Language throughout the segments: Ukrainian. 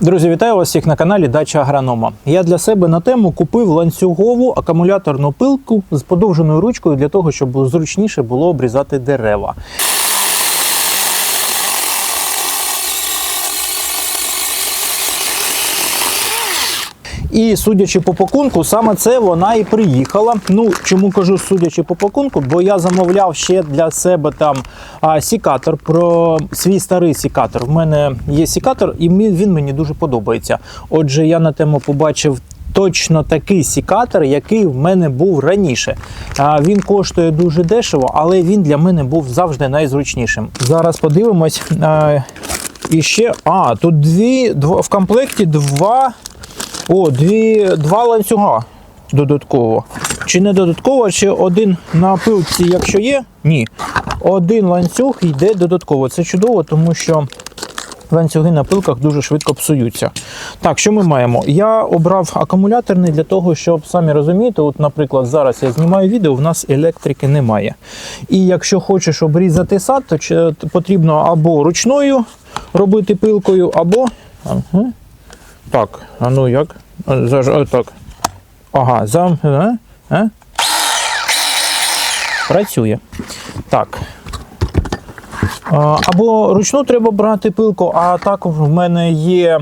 Друзі, вітаю вас всіх на каналі Дача Агронома. Я для себе на тему купив ланцюгову акумуляторну пилку з подовженою ручкою для того, щоб зручніше було обрізати дерева. І судячи по пакунку, саме це вона і приїхала. Ну чому кажу, судячи по пакунку, бо я замовляв ще для себе там а, сікатор про свій старий сікатор. В мене є сікатор, і він мені дуже подобається. Отже, я на тему побачив. Точно такий сікатор, який в мене був раніше. А, Він коштує дуже дешево, але він для мене був завжди найзручнішим. Зараз подивимось. а, І ще. А, тут дві, дво- в комплекті два о, дві, два ланцюга додатково. Чи не додатково, чи один на пилці, якщо є? Ні. Один ланцюг йде додатково. Це чудово, тому що ланцюги на пилках дуже швидко псуються. Так, що ми маємо? Я обрав акумуляторний для того, щоб самі розумієте, от, наприклад, зараз я знімаю відео, в нас електрики немає. І якщо хочеш обрізати сад, то потрібно або ручною робити пилкою, або. Ага. Так, а ну як? Заж... так. Ага, зам. А? А? Працює. Так. Або ручну треба брати пилку, а також в мене є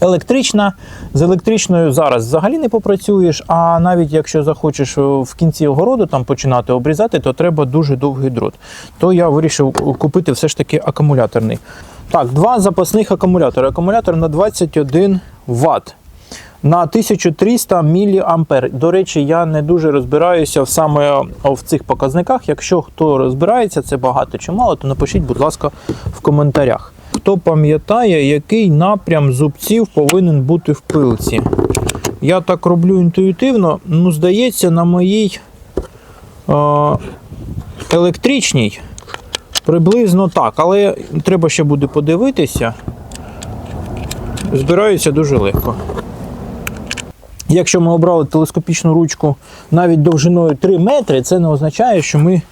електрична. З електричною зараз взагалі не попрацюєш, а навіть якщо захочеш в кінці огороду там починати обрізати, то треба дуже довгий дрот. То я вирішив купити все ж таки акумуляторний. Так, два запасних акумулятори. Акумулятор на 21 Вт. На 1300 мА. До речі, я не дуже розбираюся саме в цих показниках. Якщо хто розбирається, це багато чи мало, то напишіть, будь ласка, в коментарях. Хто пам'ятає, який напрям зубців повинен бути в пилці? Я так роблю інтуїтивно. Ну, здається, на моїй е, електричній приблизно так. Але треба ще буде подивитися. Збираюся дуже легко. Якщо ми обрали телескопічну ручку навіть довжиною 3 метри, це не означає, що ми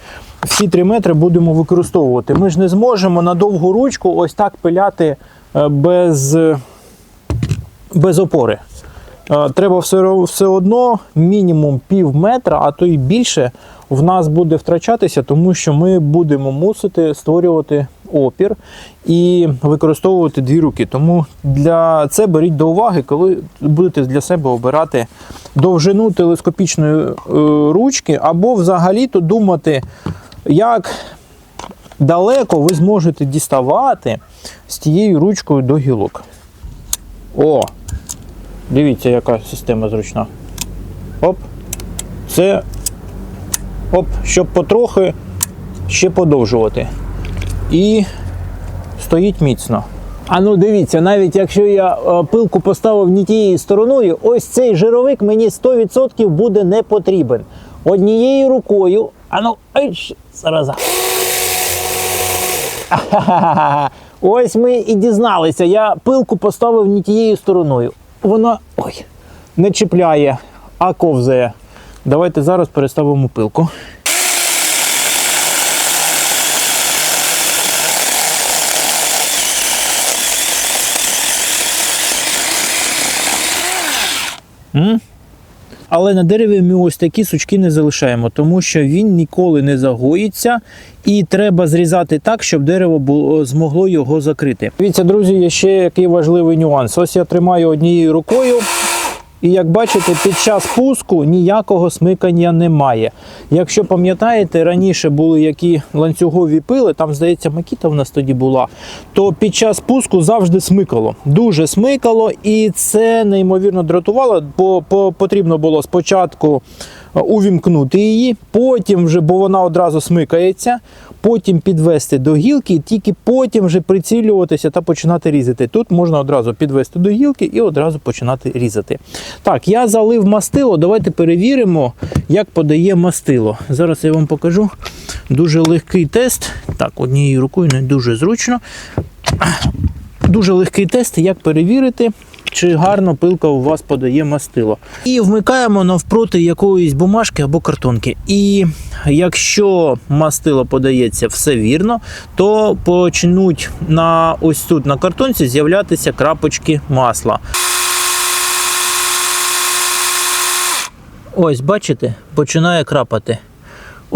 всі 3 метри будемо використовувати. Ми ж не зможемо на довгу ручку ось так пиляти е, без, без опори. Е, Треба все, все одно мінімум пів метра, а то і більше в нас буде втрачатися, тому що ми будемо мусити створювати опір і використовувати дві руки. Тому для це беріть до уваги, коли будете для себе обирати довжину телескопічної е, ручки, або взагалі-то думати, як далеко ви зможете діставати з тією ручкою до гілок. О! Дивіться, яка система зручна. Оп. Це. Оп, щоб потрохи ще подовжувати. І стоїть міцно. А ну дивіться, навіть якщо я е, пилку поставив не тією стороною, ось цей жировик мені 100% буде не потрібен. Однією рукою. А ну, айч, зараза. Ось ми і дізналися. Я пилку поставив не тією стороною. Вона ой, не чіпляє, а ковзає. Давайте зараз переставимо пилку. М? Але на дереві ми ось такі сучки не залишаємо, тому що він ніколи не загоїться, і треба зрізати так, щоб дерево було змогло його закрити. Дивіться, друзі, є ще який важливий нюанс. Ось я тримаю однією рукою. І як бачите, під час пуску ніякого смикання немає. Якщо пам'ятаєте, раніше були які ланцюгові пили, там, здається, макіта в нас тоді була, то під час пуску завжди смикало. Дуже смикало, і це неймовірно дратувало, бо потрібно було спочатку увімкнути її, потім вже, бо вона одразу смикається, потім підвести до гілки, і тільки потім вже прицілюватися та починати різати. Тут можна одразу підвести до гілки і одразу починати різати. Так, я залив мастило. Давайте перевіримо, як подає мастило. Зараз я вам покажу дуже легкий тест. Так, однією рукою не дуже зручно. Дуже легкий тест, як перевірити, чи гарно пилка у вас подає мастило. І вмикаємо навпроти якоїсь бумажки або картонки. І якщо мастило подається все вірно, то почнуть на ось тут на картонці з'являтися крапочки масла. Ось, бачите, починає крапати.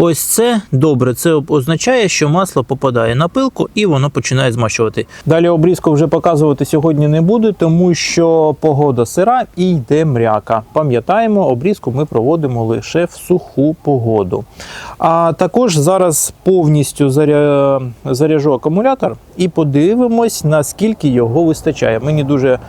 Ось це добре. Це означає, що масло попадає на пилку і воно починає змащувати. Далі обрізку вже показувати сьогодні не буду, тому що погода сира і йде мряка. Пам'ятаємо, обрізку ми проводимо лише в суху погоду. А також зараз повністю заря... заряжу акумулятор і подивимось, наскільки його вистачає. Мені дуже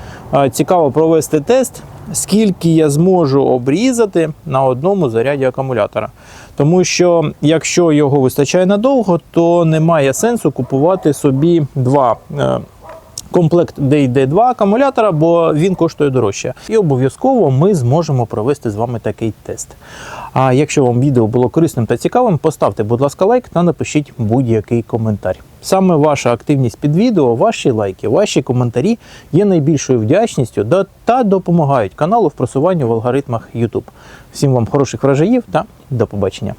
цікаво провести тест, скільки я зможу обрізати на одному заряді акумулятора. Тому що якщо його вистачає надовго, то немає сенсу купувати собі два. е, Комплект, де йде два акумулятора, бо він коштує дорожче. І обов'язково ми зможемо провести з вами такий тест. А якщо вам відео було корисним та цікавим, поставте, будь ласка, лайк та напишіть будь-який коментар. Саме ваша активність під відео, ваші лайки, ваші коментарі є найбільшою вдячністю та допомагають каналу в просуванні в алгоритмах YouTube. Всім вам хороших вражаїв та до побачення!